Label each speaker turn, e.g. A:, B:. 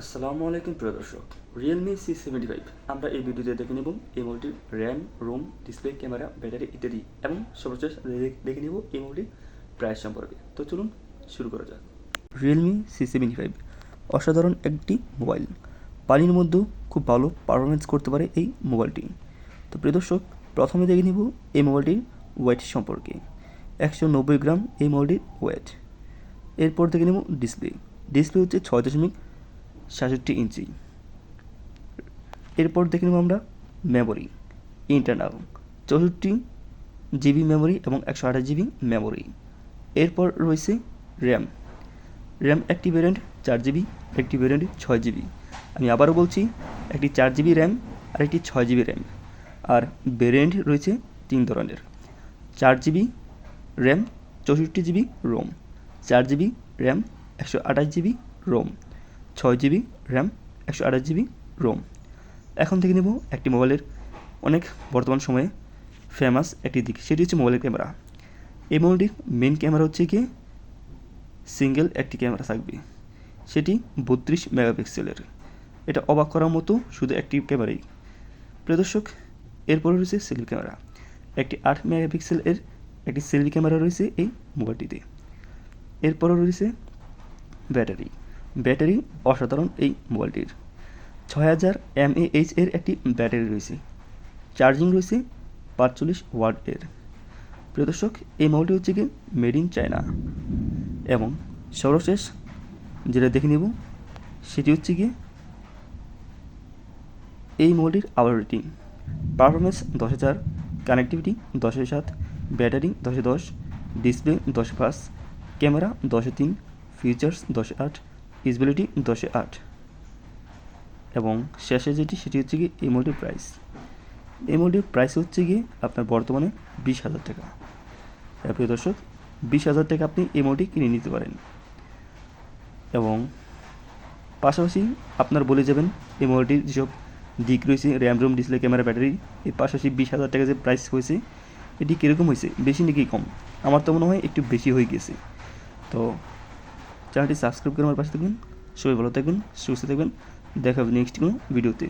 A: আসসালামু আলাইকুম, প্রিয় দর্শক। রিয়েলমি সি সেভেন্টি ফাইভ আমরা এই ভিডিওতে দেখে নেব এই মোবাইলটির RAM ROM display camera battery ইত্যাদি এবং সর্বশেষ দেখে নেব এই মোবাইলটির প্রাইস সম্পর্কে। তো চলুন শুরু করা যাক। রিয়েলমি সি সেভেন্টি ফাইভ অসাধারণ একটি মোবাইল পানির মধ্যেও খুব ভালো পারফরমেন্স করতে পারে এই মোবাইলটি তো প্রিয় দর্শক, প্রথমে দেখে নেব এই মোবাইলটির ওয়েট সম্পর্কে। একশো নব্বই গ্রাম এই মোবাইলটির ওয়েট এরপর দেখে নেব ডিসপ্লে ডিসপ্লে হচ্ছে ছয় দশমিক সাতষট্টি ইঞ্চি। এরপর দেখে নেব আমরা মেমোরি ইন্টারনাল চৌষট্টি জিবি মেমোরি এবং একশো আঠাশ জিবি মেমোরি এরপর রয়েছে র্যাম র্যাম একটি ভ্যারিয়েন্ট চার জিবি একটি ভ্যারিয়েন্ট ছয় জিবি আমি আবারও বলছি, একটি চার জিবি র্যাম আর একটি ছয় জিবি র্যাম আর ভ্যারিয়েন্ট রয়েছে তিন ধরনের। চার জিবি র্যাম চৌষট্টি জিবি রোম চার জিবি র্যাম একশো আঠাশ জিবি রোম ছয় জিবি র্যাম, একশো আঠাশ জিবি রোম। এখন থেকে নেব একটি মোবাইলের অনেক বর্তমান সময়ে ফেমাস একটি দিক, সেটি হচ্ছে মোবাইলের ক্যামেরা। এই মোবাইলটির মেন ক্যামেরা হচ্ছে কি? সিঙ্গেল একটি ক্যামেরা থাকবে। সেটি বত্রিশ মেগাপিক্সেলের। এটা অবাক করার মতো শুধু একটি ক্যামেরাই। প্রিয় দর্শক, এরপরে রয়েছে সেলফি ক্যামেরা। একটি আট মেগাপিক্সেল এর একটি সেলফি ক্যামেরা রয়েছে এই মোবাইলটিতে। এরপরে রয়েছে ব্যাটারি। ব্যাটারি অসাধারণ এই মোবাইলটির। ছয় হাজার এমএএইচ এর একটি ব্যাটারি রয়েছে। চার্জিং রয়েছে পাঁচচল্লিশ ওয়াট এর। প্রিয় দর্শক, এই মোবাইলটি হচ্ছে কি মেড ইন চায়না এবং সর্বশেষ যেটা দেখে নেব, সেটি হচ্ছে গিয়ে এই মোবাইলটির আবার রেটিং পারফরমেন্স দশ হাজার কানেক্টিভিটি দশে সাত ব্যাটারি দশে দশ ডিসপ্লে দশে পাঁচ ক্যামেরা দশে তিন ফিচার্স দশে আট ইউজবিলিটি দশে আট। এবং শেষে যেটি, সেটি হচ্ছে গিয়ে এই প্রাইস এই প্রাইস হচ্ছে গিয়ে আপনার বর্তমানে বিশ হাজার টাকা। প্রিয় দর্শক, বিশ হাজার টাকা আপনি এই কিনে নিতে পারেন। এবং পাশাপাশি আপনার বলে যাবেন এই যেসব দিক রয়েছে RAM ROM display camera battery এর পাশাপাশি বিশ হাজার টাকা যে প্রাইস হয়েছে, এটি কীরকম হয়েছে? বেশি নাকি কম? আমার তো মনে হয় একটু বেশি হয়ে গেছে। তো চ্যানেলটি সাবস্ক্রাইব করে আমার পাশে থাকবেন সবাই ভালো থাকবেন সুস্থ থাকবেন দেখা হবে নেক্সট কোনো ভিডিওতে।